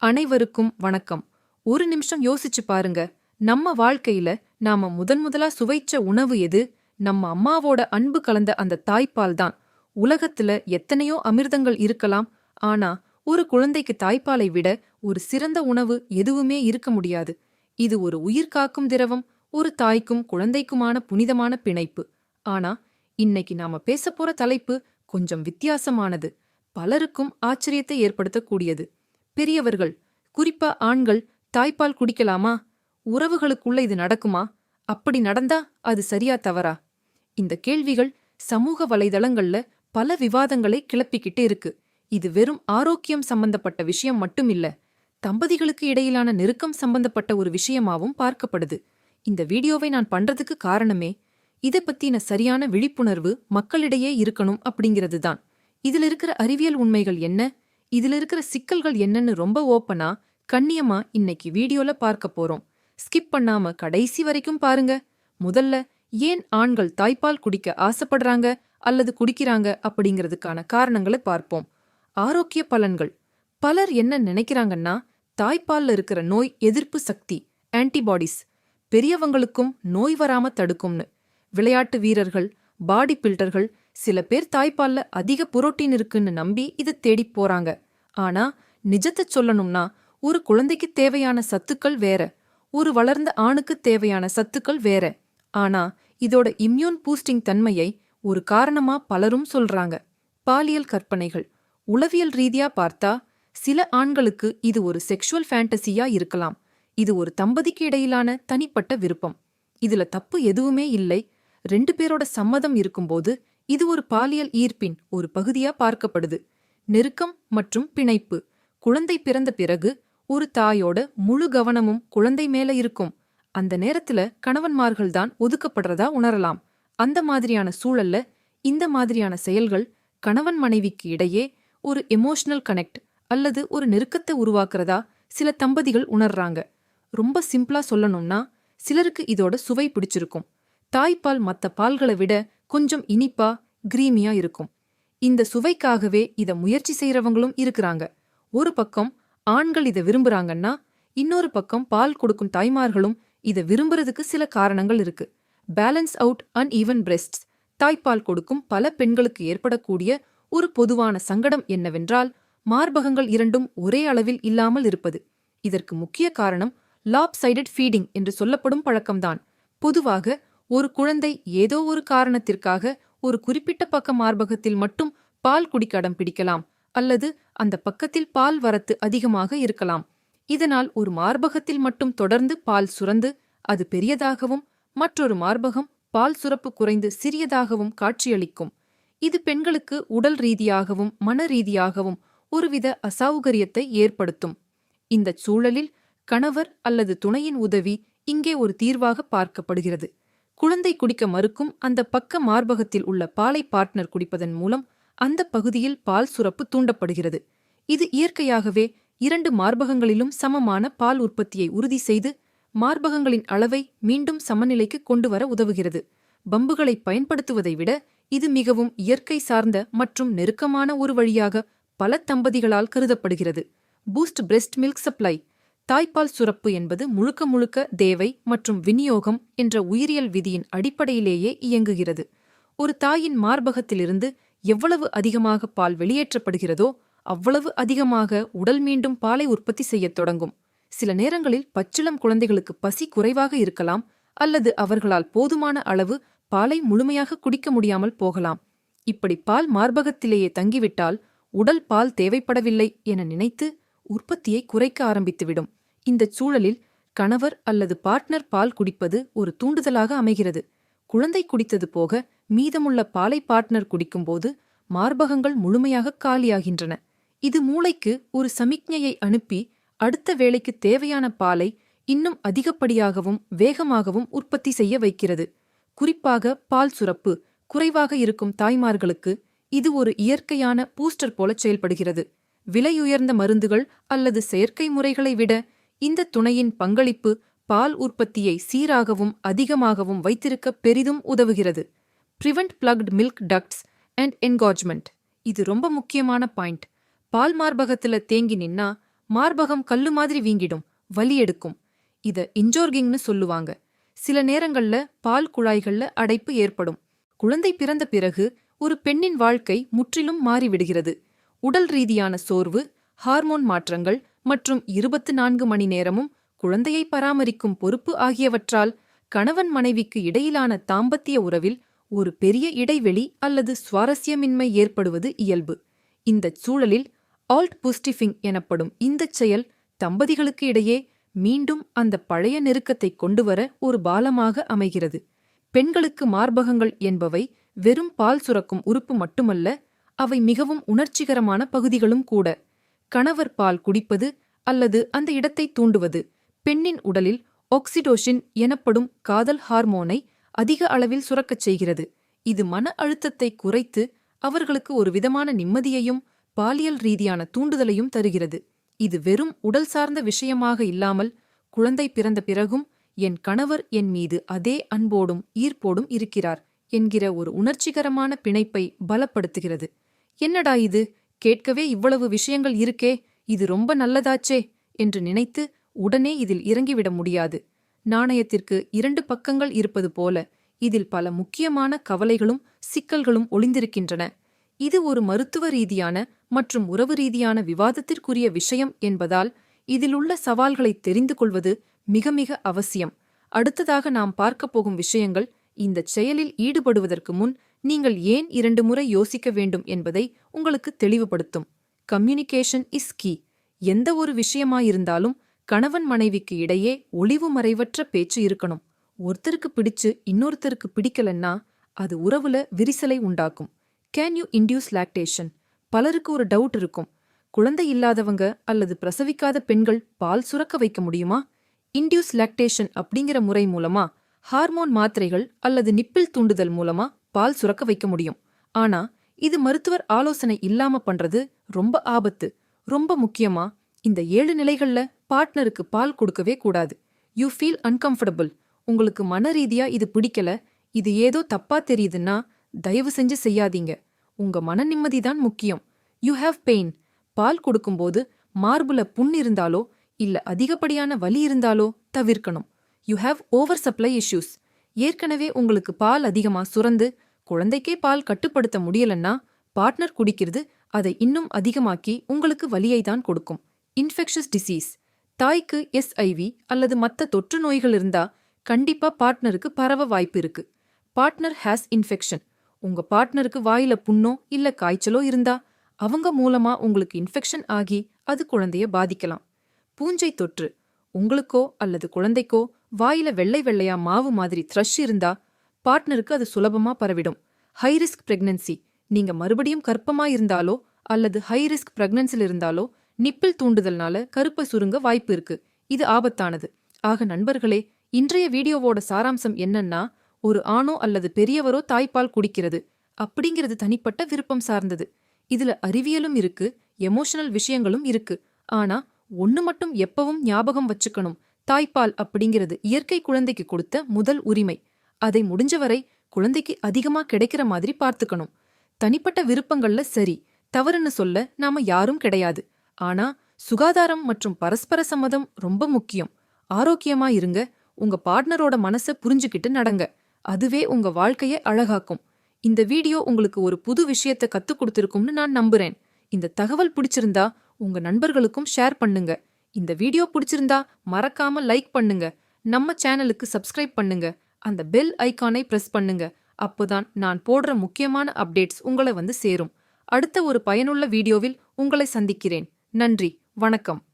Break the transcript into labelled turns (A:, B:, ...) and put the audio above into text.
A: அனைவருக்கும் வணக்கம். ஒரு நிமிஷம் யோசிச்சு பாருங்க. நம்ம வாழ்க்கையில நாம முதன் முதலா சுவைச்ச உணவு எது? நம்ம அம்மாவோட அன்பு கலந்த அந்த தாய்ப்பால் தான். உலகத்துல எத்தனையோ அமிர்தங்கள் இருக்கலாம். ஆனா ஒரு குழந்தைக்கு தாய்ப்பாலை விட ஒரு சிறந்த உணவு எதுவுமே இருக்க முடியாது. இது ஒரு உயிர் காக்கும் திரவம் ஒரு தாய்க்கும் குழந்தைக்குமான புனிதமான பிணைப்பு. ஆனா இன்னைக்கு நாம பேசப் போற தலைப்பு கொஞ்சம் வித்தியாசமானது. பலருக்கும் ஆச்சரியத்தை ஏற்படுத்தக்கூடியது. பெரியவர்கள் குறிப்பா ஆண்கள் தாய்ப்பால் குடிக்கலாமா? உறவுகளுக்குள்ள இது நடக்குமா? அப்படி நடந்தா அது சரியா தவறா? இந்த கேள்விகள் சமூக வலைதளங்கள்ல பல விவாதங்களை கிளப்பிக்கிட்டு இருக்கு. இது வெறும் ஆரோக்கியம் சம்பந்தப்பட்ட விஷயம் மட்டும் இல்ல தம்பதிகளுக்கு இடையிலான நெருக்கம் சம்பந்தப்பட்ட ஒரு விஷயமாவும் பார்க்கப்படுது. இந்த வீடியோவை நான் பண்றதுக்கு காரணமே இதை பத்தின சரியான விழிப்புணர்வு மக்களிடையே இருக்கணும் அப்படிங்கிறது தான் இதுல இருக்கிற அறிவியல் உண்மைகள் என்ன? இதுல இருக்கிற சிக்கல்கள் என்னன்னு ரொம்ப ஓப்பனா கண்ணியமா இன்னைக்கு வீடியோல பார்க்க போறோம். ஸ்கிப் பண்ணாம கடைசி வரைக்கும் பாருங்க. முதல்ல ஏன் ஆண்கள் தாய்ப்பால் குடிக்க ஆசைப்படுறாங்க அல்லது குடிக்கிறாங்க அப்படிங்கிறதுக்கான காரணங்களை பார்ப்போம். ஆரோக்கிய பலன்கள். பலர் என்ன நினைக்கிறாங்கன்னா தாய்ப்பால்ல இருக்கிற நோய் எதிர்ப்பு சக்தி ஆன்டிபாடிஸ் பெரியவங்களுக்கும் நோய் வராம தடுக்கும்னு. விளையாட்டு வீரர்கள் பாடி பில்டர்கள் சில பேர் தாய்ப்பால்ல அதிக புரோட்டீன் இருக்குன்னு நம்பி இதை தேடிப் போறாங்க. ஆனா நிஜத்தை சொல்லணும்னா ஒரு குழந்தைக்கு தேவையான சத்துக்கள் வேற ஒரு வளர்ந்த ஆணுக்கு தேவையான சத்துக்கள் வேற. ஆனா இதோட இம்யூன் பூஸ்டிங் தன்மையை ஒரு காரணமா பலரும் சொல்றாங்க. பாலியல் கற்பனைகள். உளவியல் ரீதியா பார்த்தா சில ஆண்களுக்கு இது ஒரு செக்ஷுவல் ஃபேண்டசியா இருக்கலாம். இது ஒரு தம்பதிக்கு இடையிலான தனிப்பட்ட விருப்பம். இதுல தப்பு எதுவுமே இல்லை. ரெண்டு பேரோட சம்மதம் இருக்கும்போது இது ஒரு பாலியல் ஈர்ப்பின் ஒரு பகுதியா பார்க்கப்படுது. நெருக்கம் மற்றும் பிணைப்பு. குழந்தை பிறந்த பிறகு ஒரு தாயோட முழு கவனமும் குழந்தை மேல இருக்கும். அந்த நேரத்துல கணவன்மார்கள் தான் ஒதுக்கப்படுறதா உணரலாம். அந்த மாதிரியான சூழல்ல இந்த மாதிரியான செயல்கள் கணவன் மனைவிக்கு இடையே ஒரு எமோஷனல் கனெக்ட் அல்லது ஒரு நெருக்கத்தை உருவாக்குறதா சில தம்பதிகள் உணர்றாங்க. ரொம்ப சிம்பிளா சொல்லணும்னா சிலருக்கு இதோட சுவை பிடிச்சிருக்கும். தாய்ப்பால் மத்த பால்களை விட கொஞ்சம் இனிப்பா கிரீமியா இருக்கும். இந்த சுவைக்காகவே இத முயற்சி செய்யறவங்களும் இருக்கிறாங்க. ஒரு பக்கம் ஆண்கள் இத விரும்புறாங்கன்னா இன்னொரு பக்கம் பால் கொடுக்கும் தாய்மார்களும் இத விரும்புறதுக்கு சில காரணங்கள் இருக்கு. Balance out uneven breasts தாய்ப்பால் கொடுக்கும் பல பெண்களுக்கு ஏற்படக்கூடிய ஒரு பொதுவான சங்கடம் என்னவென்றால் மார்பகங்கள் இரண்டும் ஒரே அளவில் இல்லாமல் இருப்பது. இதற்கு முக்கிய காரணம் லாப் சைடட் ஃபீடிங் என்று சொல்லப்படும் பழக்கம்தான். பொதுவாக ஒரு குழந்தை ஏதோ ஒரு காரணத்திற்காக ஒரு குறிப்பிட்ட பக்க மார்பகத்தில் மட்டும் பால் குடிக்க அடம் பிடிக்கலாம் அல்லது அந்த பக்கத்தில் பால் வரத்து அதிகமாக இருக்கலாம். இதனால் ஒரு மார்பகத்தில் மட்டும் தொடர்ந்து பால் சுரந்து அது பெரியதாகவும் மற்றொரு மார்பகம் பால் சுரப்பு குறைந்து சிறியதாகவும் காட்சியளிக்கும். இது பெண்களுக்கு உடல் ரீதியாகவும் மன ரீதியாகவும் ஒருவித அசௌகரியத்தை ஏற்படுத்தும். இந்தச் சூழலில் கணவர் அல்லது துணையின் உதவி இங்கே ஒரு தீர்வாக பார்க்கப்படுகிறது. குழந்தை குடிக்க மறுக்கும் அந்த பக்க மார்பகத்தில் உள்ள பாலை பார்ட்னர் குடிப்பதன் மூலம் அந்த பகுதியில் பால் சுரப்பு தூண்டப்படுகிறது. இது இயற்கையாகவே இரண்டு மார்பகங்களிலும் சமமான பால் உற்பத்தியை உறுதி செய்து மார்பகங்களின் அளவை மீண்டும் சமநிலைக்கு கொண்டு வர உதவுகிறது. பம்புகளை பயன்படுத்துவதை விட இது மிகவும் இயற்கை சார்ந்த மற்றும் நெருக்கமான ஒரு வழியாக பல தம்பதிகளால் கருதப்படுகிறது. பூஸ்ட் பிரெஸ்ட் மில்க் சப்ளை தாய்ப்பால் சுரப்பு என்பது முழுக்க முழுக்க தேவை மற்றும் விநியோகம் என்ற உயிரியல் விதியின் அடிப்படையிலேயே இயங்குகிறது. ஒரு தாயின் மார்பகத்திலிருந்து எவ்வளவு அதிகமாக பால் வெளியேற்றப்படுகிறதோ அவ்வளவு அதிகமாக உடல் மீண்டும் பாலை உற்பத்தி செய்யத் தொடங்கும். சில நேரங்களில் பச்சிளம் குழந்தைகளுக்கு பசி குறைவாக இருக்கலாம் அல்லது அவர்களால் போதுமான அளவு பாலை முழுமையாக குடிக்க முடியாமல் போகலாம். இப்படி பால் மார்பகத்திலேயே தங்கிவிட்டால் உடல் பால் தேவைப்படவில்லை என நினைத்து உற்பத்தியை குறைக்க ஆரம்பித்துவிடும். இந்தச் சூழலில் கணவர் அல்லது பார்ட்னர் பால் குடிப்பது ஒரு தூண்டுதலாக அமைகிறது. குழந்தை குடித்தது போக மீதமுள்ள பாலை பார்ட்னர் குடிக்கும்போது மார்பகங்கள் முழுமையாக காலியாகின்றன. இது மூளைக்கு ஒரு சமிக்ஞையை அனுப்பி அடுத்த வேளைக்கு தேவையான பாலை இன்னும் அதிகப்படியாகவும் வேகமாகவும் உற்பத்தி செய்ய வைக்கிறது. குறிப்பாக பால் சுரப்பு குறைவாக இருக்கும் தாய்மார்களுக்கு இது ஒரு இயற்கையான பூஸ்டர் போல செயல்படுகிறது. விலையுயர்ந்த மருந்துகள் அல்லது செயற்கை முறைகளை விட இந்த துணையின் பங்களிப்பு பால் உற்பத்தியை சீராகவும் அதிகமாகவும் வைத்திருக்க பெரிதும் உதவுகிறது. Prevent plugged milk ducts and engorgement இது ரொம்ப முக்கியமான பாயிண்ட். பால் மார்பகத்துல தேங்கி நின்னா மார்பகம் கல்லு மாதிரி வீங்கிடும் வலி எடுக்கும். இத இன்ஜோர்கிங்னு சொல்லுவாங்க. சில நேரங்கள்ல பால் குழாய்கள்ல அடைப்பு ஏற்படும். குழந்தை பிறந்த பிறகு ஒரு பெண்ணின் வாழ்க்கை முற்றிலும் மாறிவிடுகிறது. உடல் ரீதியான சோர்வு ஹார்மோன் மாற்றங்கள் மற்றும் இருபத்து நான்கு மணி நேரமும் குழந்தையை பராமரிக்கும் பொறுப்பு ஆகியவற்றால் கணவன் மனைவிக்கு இடையிலான தாம்பத்திய உறவில் ஒரு பெரிய இடைவெளி அல்லது சுவாரஸ்யமின்மை ஏற்படுவது இயல்பு. இந்தச் சூழலில் ஆல்ட் புஸ்டிஃபிங் எனப்படும் இந்தச் செயல் தம்பதிகளுக்கு இடையே மீண்டும் அந்த பழைய நெருக்கத்தை கொண்டுவர ஒரு பாலமாக அமைகிறது. பெண்களுக்கு மார்பகங்கள் என்பவை வெறும் பால் சுரக்கும் உறுப்பு மட்டுமல்ல அவை மிகவும் உணர்ச்சிகரமான பகுதிகளும் கூட. கணவர் பால் குடிப்பது அல்லது அந்த இடத்தை தூண்டுவது. பெண்ணின் உடலில் ஆக்சிடோஷின் எனப்படும் காதல் ஹார்மோனை அதிக அளவில் சுரக்கச் செய்கிறது. இது மன அழுத்தத்தை குறைத்து அவர்களுக்கு ஒரு விதமான நிம்மதியையும் பாலியல் ரீதியான தூண்டுதலையும் தருகிறது. இது வெறும் உடல் சார்ந்த விஷயமாக இல்லாமல் குழந்தை பிறந்த பிறகும் என் கணவர் என் மீது அதே அன்போடும் ஈர்ப்போடும் இருக்கிறார் என்கிற ஒரு உணர்ச்சிகரமான பிணைப்பை பலப்படுத்துகிறது. என்னடா இது? கேட்கவே இவ்வளவு விஷயங்கள் இருக்கே இது ரொம்ப நல்லதாச்சே என்று நினைத்து உடனே இதில் இறங்கிவிட முடியாது. நாணயத்திற்கு இரண்டு பக்கங்கள் இருப்பது போல இதில் பல முக்கியமான கவலைகளும் சிக்கல்களும் ஒளிந்திருக்கின்றன. இது ஒரு மருத்துவ ரீதியான மற்றும் உறவு ரீதியான விவாதத்திற்குரிய விஷயம் என்பதால் இதிலுள்ள சவால்களை தெரிந்து கொள்வது மிக மிக அவசியம். அடுத்ததாக நாம் பார்க்கப் போகும் விஷயங்கள் இந்தச் செயலில் ஈடுபடுவதற்கு முன் நீங்கள் ஏன் இரண்டு முறை யோசிக்க வேண்டும் என்பதை உங்களுக்கு தெளிவுபடுத்தும். கம்யூனிகேஷன் இஸ் கீ எந்த ஒரு விஷயமாயிருந்தாலும் கணவன் மனைவிக்கு இடையே ஒளிவு மறைவற்ற பேச்சு இருக்கணும். ஒருத்தருக்கு பிடிச்சு இன்னொருத்தருக்கு பிடிக்கலன்னா அது உறவுல விரிசலை உண்டாக்கும். கேன் யூ இன்டியூஸ் லாக்டேஷன் பலருக்கு ஒரு டவுட் இருக்கும். குழந்தை இல்லாதவங்க அல்லது பிரசவிக்காத பெண்கள் பால் சுரக்க வைக்க முடியுமா? இன்டியூஸ் லாக்டேஷன் அப்படிங்கிற முறை மூலமா ஹார்மோன் மாத்திரைகள் அல்லது நிப்பிள் தூண்டுதல் மூலமா பால் சுரக்க வைக்க முடியும். ஆனா இது மருத்துவர் ஆலோசனை இல்லாம பண்றது ரொம்ப ஆபத்து. ரொம்ப முக்கியமா இந்த ஏழு நிலைகள்ல பார்ட்னருக்கு பால் கொடுக்கவே கூடாது. யூ ஃபீல் அன்கம்ஃபர்டபுள் உங்களுக்கு மன ரீதியா இது பிடிக்கல இது ஏதோ தப்பா தெரியுதுன்னா தயவு செஞ்சு செய்யாதீங்க. உங்க மன நிம்மதி தான் முக்கியம். யூ ஹாவ் பெயின் பால் கொடுக்கும்போது மார்புல புண் இருந்தாலோ இல்ல அதிகப்படியான வலி இருந்தாலோ தவிர்க்கணும். You have over supply issues ஏற்கனவே உங்களுக்கு பால் அதிகமா சுரந்து குழந்தைக்கே பால் கட்டுப்படுத்த முடியலன்னா பார்ட்னர் குடிக்கிறது அதை இன்னும் அதிகமாக்கி உங்களுக்கு வலியை தான் கொடுக்கும். இன்ஃபெக்ஷஸ் டிசீஸ் தாய்க்கு எஸ்ஐவி அல்லது மத்த தொற்று நோய்கள் இருந்தா கண்டிப்பா பார்ட்னருக்கு பரவ வாய்ப்பு இருக்கு. பார்ட்னர் ஹேஸ் இன்ஃபெக்ஷன் உங்க பார்ட்னருக்கு வாயில புண்ணோ இல்ல காய்ச்சலோ இருந்தா அவங்க மூலமா உங்களுக்கு இன்ஃபெக்ஷன் ஆகி அது குழந்தைய பாதிக்கலாம். பூஞ்சை தொற்று. உங்களுக்கோ அல்லது குழந்தைக்கோ வாயில வெள்ளை வெள்ளையா மாவு மாதிரி த்ரஷ் இருந்தா பார்ட்னருக்கு அது சுலபமா பரவிடும். ஹை ரிஸ்க் பிரெக்னன்சி நீங்க மறுபடியும் கர்ப்பமா இருந்தாலோ அல்லது ஹை ரிஸ்க் பிரெக்னன்சில் இருந்தாலோ நிப்பிள் தூண்டுதல்னால கருப்பை சுருங்க வாய்ப்பு இருக்கு. இது ஆபத்தானது. ஆக நண்பர்களே இன்றைய வீடியோவோட சாராம்சம் என்னன்னா ஒரு ஆணோ அல்லது பெரியவரோ தாய்ப்பால் குடிக்கிறது. அப்படிங்கிறது தனிப்பட்ட விருப்பம் சார்ந்தது. இதுல அறிவியலும் இருக்கு எமோஷனல் விஷயங்களும் இருக்கு. ஆனா ஒன்னு மட்டும் எப்பவும் ஞாபகம் வச்சுக்கணும். தாய்ப்பால் அப்படிங்கிறது இயற்கை குழந்தைக்கு கொடுத்த முதல் உரிமை. அதை முடிஞ்சவரை குழந்தைக்கு அதிகமா கிடைக்கிற மாதிரி பார்த்துக்கணும். தனிப்பட்ட விருப்பங்கள்ல சரி தவறுன்னு சொல்ல நாம யாரும் கிடையாது. ஆனா சுகாதாரம் மற்றும் பரஸ்பர சம்மதம் ரொம்ப முக்கியம். ஆரோக்கியமா இருங்க உங்க பார்ட்னரோட மனச புரிஞ்சுக்கிட்டு நடங்க. அதுவே உங்க வாழ்க்கைய அழகாக்கும். இந்த வீடியோ உங்களுக்கு ஒரு புது விஷயத்த கத்துக் கொடுத்திருக்கும்னு நான் நம்புறேன். இந்த தகவல் பிடிச்சிருந்தா உங்க நண்பர்களுக்கும் ஷேர் பண்ணுங்க. இந்த வீடியோ பிடிச்சிருந்தா மறக்காம லைக் பண்ணுங்க. நம்ம சேனலுக்கு சப்ஸ்கிரைப் பண்ணுங்க. அந்த பெல் ஐக்கானை பிரஸ் பண்ணுங்க. அப்போதான் நான் போடுற முக்கியமான அப்டேட்ஸ் உங்களை வந்து சேரும். அடுத்த ஒரு பயனுள்ள வீடியோவில் உங்களை சந்திக்கிறேன். நன்றி. வணக்கம்.